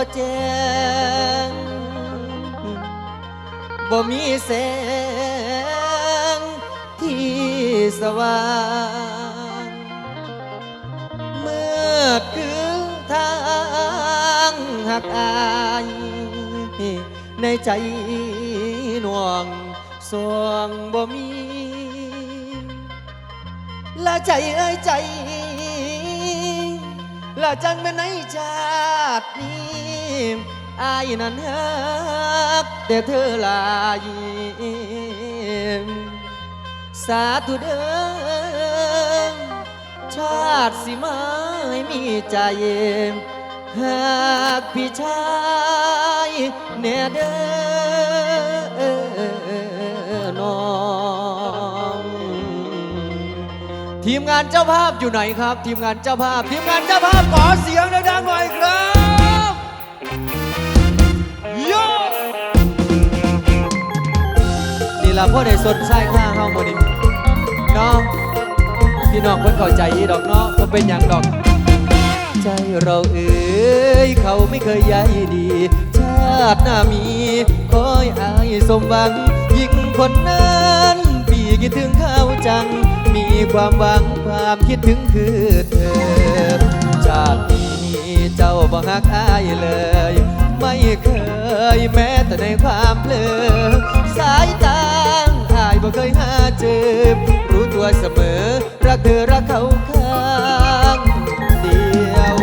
บ่แจ้งบ่มีแสงที่สว่างเมื่อคือทางหักอายในใจหน่วงสวงบ่มี ละใจเอ้ยใจละจังเป็นในชาตินี้ อายนั้นฮักแต่เธอลายสาธุเด้อชาติสิมาให้มีใจหากพี่ชายแน่เด้อน้อง ทีมงานเจ้าภาพอยู่ไหนครับ ทีมงานเจ้าภาพ ทีมงานเจ้าภาพขอเละพ่อได้สนใส่ข้าเฮาหมดนี่เนาะพี่น้องเพิ่นเข้าใจอีดอกเนาะบ่เป็นหยังดอก ใจเราเอ๋ยเขาไม่เคยใยดี ชาติหน้ามีคอยอายสมหวังยิ่งคนนั้นปีคิดถึงเขาจัง มีความหวังความคิดถึงคือเธอ ชาตินี้เจ้าบ่ฮักอายเลย ไม่เคยแม้แต่ในความเพลอสายตา บ่เคยหาเจอ รู้ตัวเสมอ รักเธอรักเขาข้างเดียว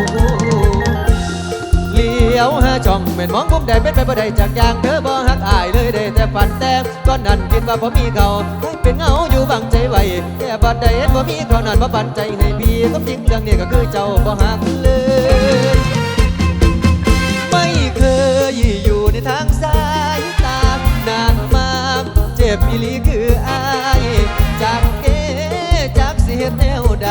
เลี้ยวหาช่องแม่นมองมุมใดเป็นไปบ่ได้จากอย่างเธอบ่ฮักอายเลยได้แต่ฝันแต่ก่อนนั้นคิดว่าพอมีเขาให้เป็นเงาอยู่บังใจไว้แต่บัดใดเห็นบ่มีเขานั้นบ่ปันใจให้พี่ก็จริงเรื่องนี้ก็คือเจ้าบ่ฮักเลย บอีหลีคืออายจากเกจากเสียแนวใด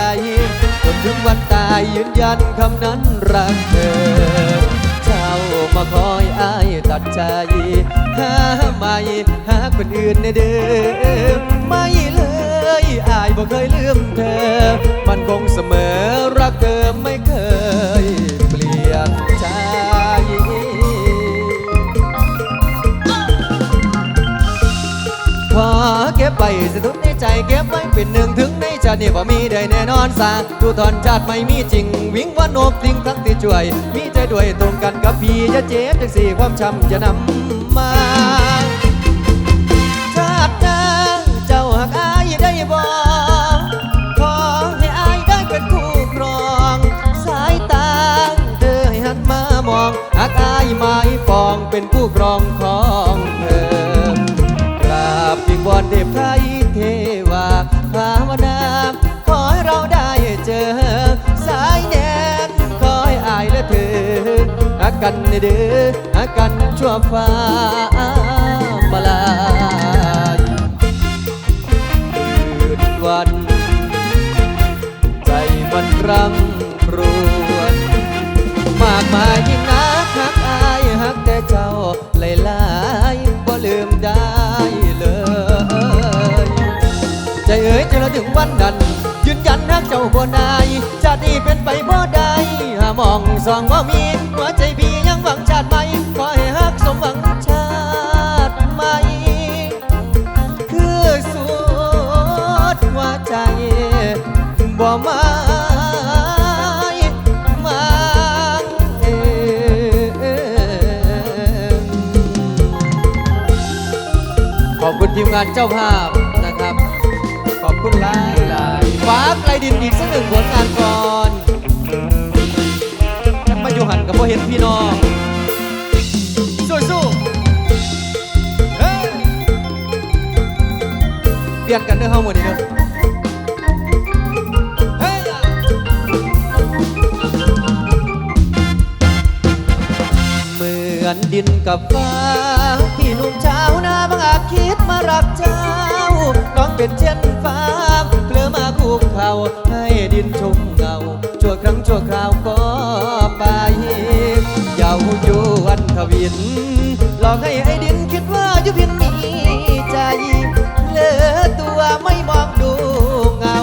จนถึงวันตายยืนยันคำนั้นรักเธอ เจ้ามาคอยอายตัดใจหาไม่หาคนอื่นในเด้อไม่เลยอายบ่เคยลืมเธอ มันคงเสมอรักเธอไม่ ไปสะทุนในใจเก็บไว้เป็นหนึ่งถึงในชาตินี้บ่มีได้แน่นอนสาดูทอนชาติไม่มีจริง วิ่งว่าโนบสิ่งทั้งที่ช่วย มีใจด้วยตรงกันกับพี่จะเจ็บจังสี่ความช้ำจะนำมาชาติหน้าเจ้าหักอายได้บ่ขอให้อายได้เป็นคู่ครอง สายตาเธอให้หันมามองหักอายไม้ฟองเป็นคู่ครองของเธอ วอนเทพไทยเทวาภาวนาขอให้เราได้เจอ สายแดนขอให้อายและเธอหักกันเด้อหักกันชั่วฟ้ามาลายคืนวัน ใจมันรัง วันนั้นยืนยันหักเจ้าบ่นายชาตินี้เป็นไปบ่ได้หามองสองบ่มีหัวใจพี่ยังหวังชาติใหม่ขอให้หักสมหวังชาติใหม่คือสุดหัวใจบ่มามังเองขอบคุณทีมงานเจ้าภาพ ดินอีกสักหนึ่งผลงานก่อนมาอยู่หันกับพ่อเห็นพี่น้องสู้ๆเฮ้ยเปลี่ยนกันเด้อเฮาหมดนี้เด้อเฮ้ยเหมือนดินกับฟ้า พี่หนุ่มเช้านาบางอาจคิดมารักเจ้าน้องเป็นเช่นฟ้า เพลือมาคุกเข่าให้ดินชมเงาชั่วครั้งชั่วคราวก็ไปเยาวยวนทวินหลอกให้ไอ้ดินคิดว่ายุพินมีใจเหลือตัวไม่มองดูเงา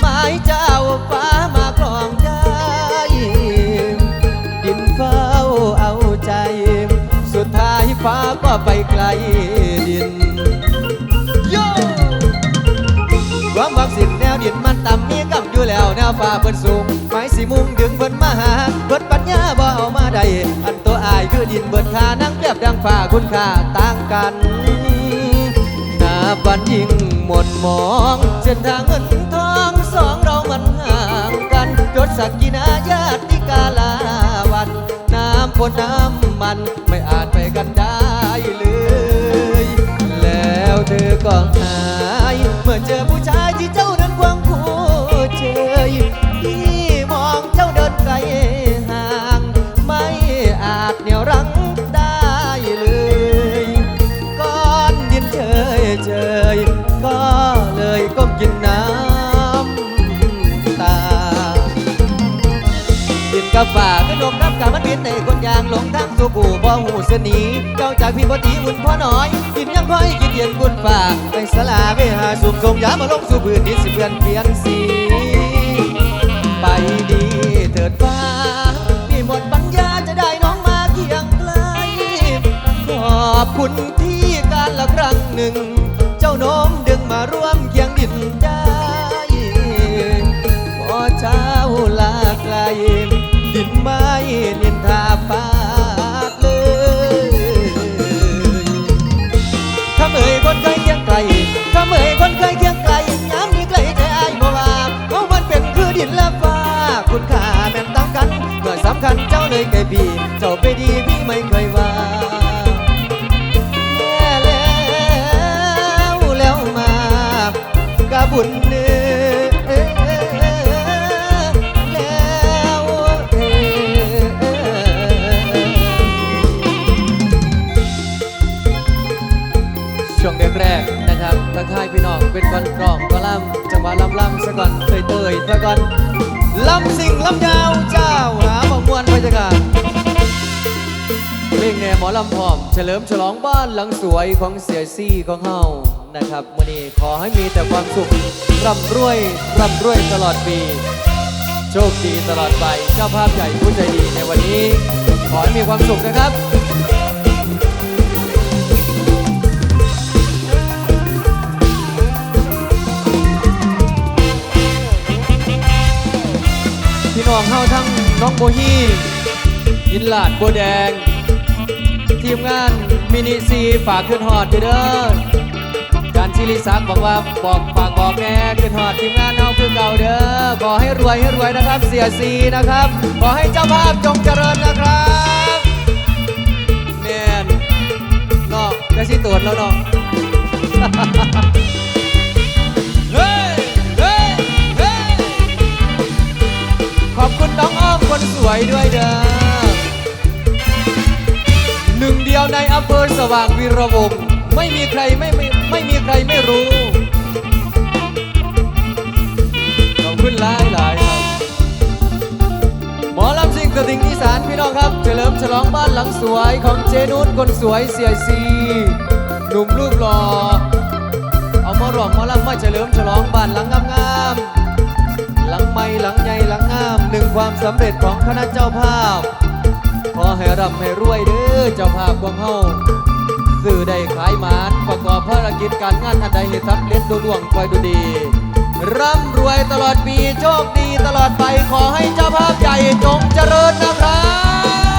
หมายเจ้าฟ้ามาครองใจดินเฝ้าเอาใจ สุดท้ายฟ้าก็ไปไกล วฟ้าเพิ่นสูงไม้สีมุงดึงเพิ่นมาหาเพิ่นปัญญาบ่เอามาได้อันตัวอายคือดินเบิดค่านั่งเปรียบดังฟ้าคุณค่าต่างกันนาบันยิ่งหมดมองเส้นทางเงินทองสองเรามันห่างกันยศศักกินาญาติกาลาวันน้ำฝนน้ำมันไม่อาจไปกันได้เลยแล้วเธอก็หาย เมื่อเจอผู้ชายที่เจ้า กับฝ่าก็นกกับกามันบินในคนยางหลงทางสู่กูบ่หูเสนีเจ้าจากพี่บ่ตีอุ่นพ่อน้อยดินยังคอยกินเย็นกุนฝ่าไปสลาไปหาสุมทรงยามาลงสู่พื้นดินสิเปลี่ยนเปลี่ยนสี ไปดีเถิดฟ้าพี่หมดปัญญาจะได้น้องมาเคียงไกลขอบคุณที่การละครั้งหนึ่ง เจ้าน้มดึงมาร่วมเคียงดินได้พอเช้าลาไกล นินทาฟาเลยข้าเอ่ยคนเคยเคียงไกลข้าเอ่ยคนเคยเคียงไกลย้ำมีไกลแต่อายบ่ว่าเพราะมันเป็นคือดินและฟ้า คุณค่าแม่นต่างกันเมื่อสำคัญเจ้าเลยแก่พี่เจ้าไปดีพี่ไม่เคยว่าแย่แล้วแล้วมา กะบุญเนื้ เป็นก่อนกรองก็ล่ำจังหวะล่ำล่ำสะก่อนเตยเตยสะก่อนล่ำสิ่งล่ำยาวเจ้าหาบางมวนไปจ้ะกันเพลงแนวหมอลำพร้อม เฉลิมฉลองบ้านหลังสวยของเสียซี่ของเฮานะครับมื่อนี้ขอให้มีแต่ความสุขร่ำรวยร่ำรวยตลอดปี โชคดีตลอดไป เจ้าภาพใหญ่ผู้ใจดีในวันนี้ ขอให้มีความสุขนะครับ น้องเฮาทั้งน้องโบฮียินหลาดโบแดง ทีมงานมินิซีฝากขึ้นฮอดอยู่เด้อการชิลิซักบอกว่าบอกฝากบอกแน่ขึ้นฮอดทีมงานเฮาคือเก่าเด้อขอให้รวยให้รวยนะครับ เสียซีนะครับ ขอให้เจ้าภาพจงเจริญนะครับแม่นเนาะได้สิตรวจแล้วเนาะ คนสวยด้วยเด้อหนึ่งเดียวในอำเภอสว่างวีระวงไม่มีใครไม่ไม่ไม่มีใครไม่รู้ขอบคุณหลายหลายครับหมอลำซิงกระดิ่งอีสานพี่น้องครับ เฉลิมฉลองบ้านหลังสวยของเจนุชคนสวยเสียซีหนุ่มรูปหล่อเอามาร้องหมอลำมาเฉลิมฉลองบ้านหลังงามๆ หลังไม่หลังใหญ่หลังงามหนึ่งความสำเร็จของคณะเจ้าภาพ ขอให้ร่ำให้รวยเด้อเจ้าภาพของเฮาสื่อได้ขายหมานประกอบภารกิจการงานอันใดให้สำเร็จดูล่วงคอยดูดี ร่ำรวยตลอดปีโชคดีตลอดไปขอให้เจ้าภาพใหญ่จงเจริญนะครับ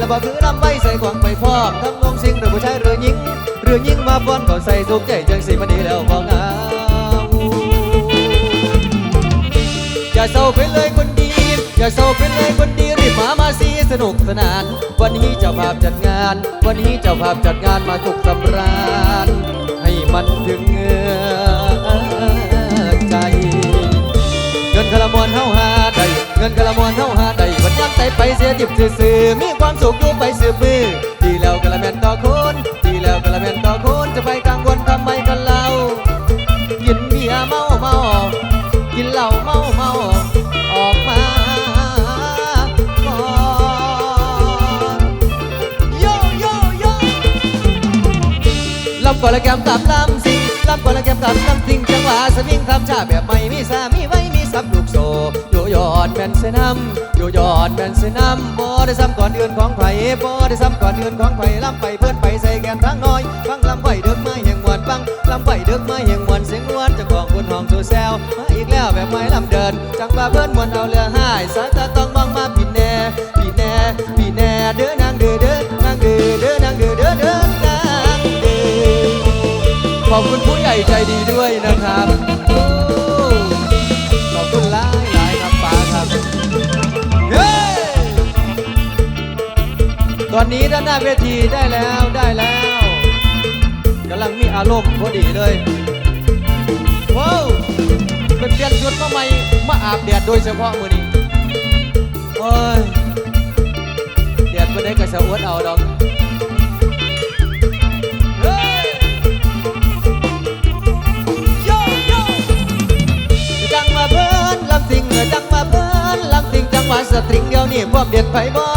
ล้วบ่คือลำไว้ใส่กวางไปพอกทั้งงงสิ่งหรือผู้ชายหรือหญิงหรือหญิงมาป้อนก่อนใส่สุกใจจังสิมันดีแล้วบ่เหงาอย่าเศร้าไปเลยคนดี อย่าเศร้าไปเลยคนดีรีบมามาสีสนุกสนาน วันนี้เจ้าภาพจัดงาน วันนี้เจ้าภาพจัดงานมาสุขสำราญให้มันถึงเงือใจเงินกะละมวนเฮาหา เงินกะละมวนเฮาหาได้วันยามใจไปเสียดิบซื่อๆมีความสุขอยู่ไปสืบมือดีแล้วกะละแมนต่อคนดีแล้วกะละแมนต่อคนจะไปกังวลทำไมกันเล่ากินเบียร์เมาเมากินเหล้าเมาเมาออกมาก่อนโยโยโยลำก่อนละแกมกับลำสิงลำก่อนละแกมกับลำสิงจังหวะสวิงคำชาแบบไม่มีสามี แม่นเสนำโยยอดแม่นเสนำบ่ได้ซ้ำก่อนเดือนของไผบ่ได้ซ้ำก่อนเดือนของไผลำไปเพื่อนไปใส่แกนทั้งน้อยฟังลำไหวเดือกไม้แห่งมวนฟังลำไหวเดือกไม้แห่งมวนเสียงวลเจากของคนห้องสู่แซวมาอีกแล้วแบบไม่ลำเดินจังว่าเพื่อนมวนเอาเรือหายสายตาต้องมองมาพี่แน่พี่แน่พี่แน่เด้อนางเด้อเด้อนางเด้อเด้อนางเด้อเด้อเด้อนางเด้อขอบคุณผู้ใหญ่ใจดีด้วยนะครับ อนนี้ด้านหน้าเวทีได้แล้วได้แล้วกำลังมีอารมณ์พอดีเลยว้าวเป็นเปลี่ยนชุดมาใหม่มาอาบแดดโดยเฉพาะมือนี้โอ้ยแดดไม่ได้กระเสาอวดเอาดอกจังมาเพิ่นลำสิงเออจังมาเพิ่นลำสิงจังหวะสตริงเดียวนี่พวกเด็ดไผ่บ่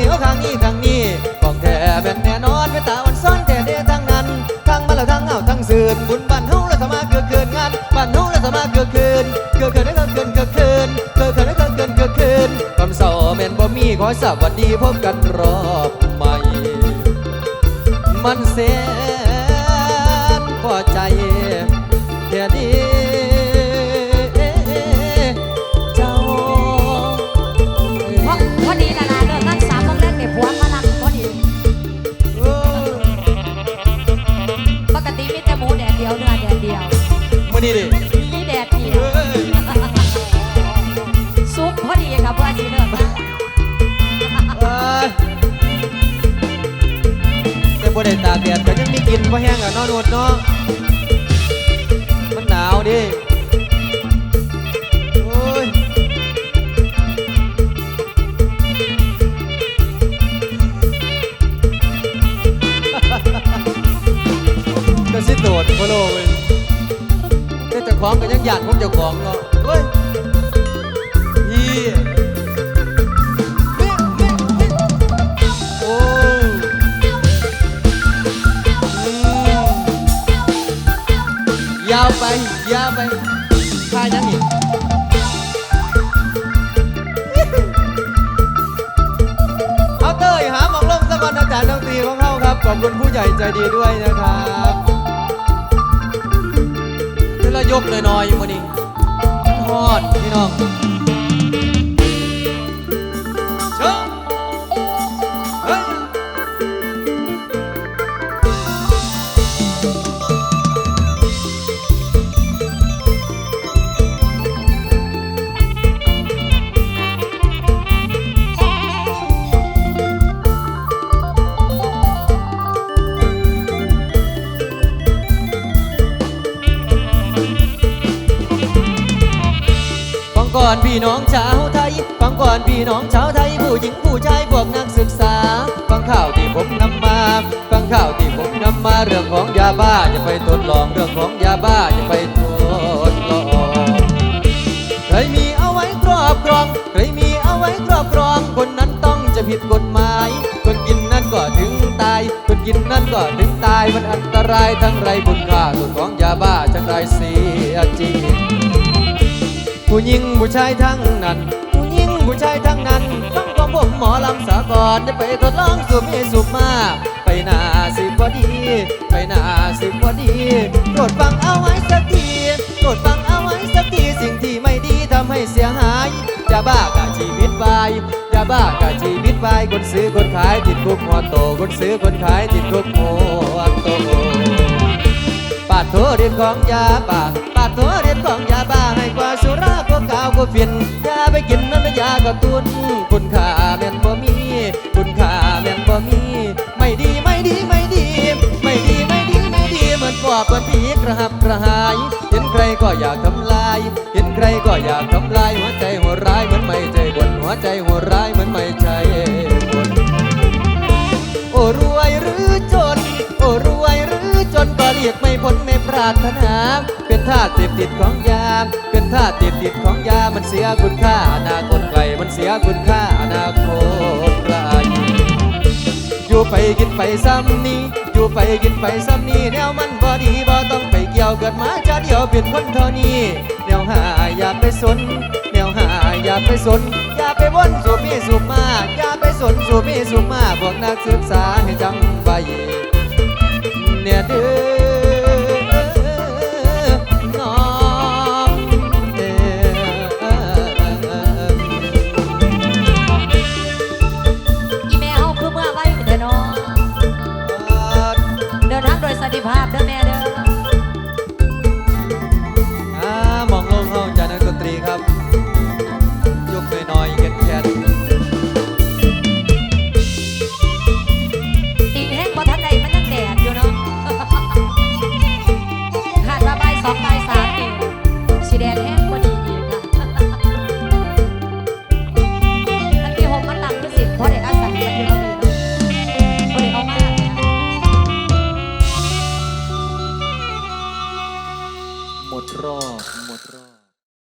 เหนียวข้างนี้ข้างนี้ของแท้แม่นแน่นอนเป็นตาอ่อนซ้อนแต่เดทั้งนั้นทั้งมาแล้วทั้งเอาทั้งสื่นบุญบ้านเฮาแล้วสมาเกือเกินงานบ้านเฮาแล้วสมาเกือเกินเกือเกินได้เกิดเกินเกิดเกินเกือเกินได้เกิดเกินเกิดเกินคำเศร้าแม่นบ่มีขอสวัสดีพบกันรอบใหม่มันเสน อนี้ดิมีแดดเดียวเอ้ยซุปพอดีค่ะเพื่อนที่เลิกงานเอ้ยแต่บ่ได้ตากแดดก็ยังมีกินบ่แห้งอะเนาะโนดเนาะมันหนาวดิโอ้ยก็สิโดดโคโลเว้ยแต่เจ้า ของก็ยังหยาดผมเจ้าของเนาะเฮ้ยพี่โอ้อืมยาวไป ยาวไปท่ายังอีกเอาเตยหาหมองลงสะก่อนอาจารย์ดนตรีของเขาครับ ขอบคุณผู้ใหญ่ใจดีด้วยนะครับ เดี๋ยวยกหน่อยๆมานี่ฮอดพี่น้อง นพี่น้องชาวไทย ฟังก่อนพี่น้องชาวไทย ผู้หญิงผู้ชายพวกนักศึกษา ฟังข่าวที่ผมนำมา ฟังข่าวที่ผมนำมาเรื่องของยาบ้าจะไปทดลองเรื่องของยาบ้าจะไปทดลองใครมีเอาไว้ครอบครอง ใครมีเอาไว้ครอบครอง คนนั้นต้องจะผิดกฎหมาย คนกินนั้นก็ถึงตาย คนกินนั้นก็ถึงตายมันอันตรายทั้งไรบุญค่าส่วนของยาบ้าจังไรเสียจริง ผู้หญิงผู้ชายทั้งนั้น ผู้หญิงผู้ชายทั้งนั้นฟังของผมหมอลำสากรจะไปทดลองสูบให้สูบมา ไปหนาสิบพอดี ไปหนาสิบพอดีโปรดฟังเอาไว้สักทีโปรดฟังเอาไว้สักทีสิ่งที่ไม่ดีาบ้ากะชีวิตวายยาบ้ากะชีวิตวายคนซื้อคนขายติดคุกหัวโตคนซื้อคนขายติดคุกหัวโต ปาดโถเรียนของยาบ้าปาดโถเรียนของยาบ้าให้กว่าสุราก็กาวก็ฟินยาไปกินนั้นยาก็ตุนคุณค่าแม่นบ่มีคุณค่าแม่นบ่มี ไม่ดีไม่ดีไม่ดี ไม่ดีไม่ดีไม่ดีเหมือนปอบเหมือนผีกระหับกระหาย เห็นใครก็อยากทำลาย เห็นใครก็อยากทำลายหัวใจหัวร้ายเหมือนไม่ใจบนหัวใจหัวร้ายเหมือนไม่ใจบนโอ้รวยร รียกไม่พ้นไม่ปรารถนา เป็นท่าเสพติดของยา เป็นท่าเสพติดของยา มันเสียคุณค่าอนาคตไกล มันเสียคุณค่าอนาคตไกลอยู่ไปกินไปซ้ำนี้ อยู่ไปกินไปซ้ำนี้แนวมันบ่ดีบ่ต้องไปเกี่ยวเกิดมาจะเดียวเป็นคนเท่านี้แนวหาอย่าไปสน แนวหาอย่าไปสน อย่าไปวนสูบมีสูบมา อย่าไปสนสูบมีสูบมาพวกนักศึกษาให้จำไว้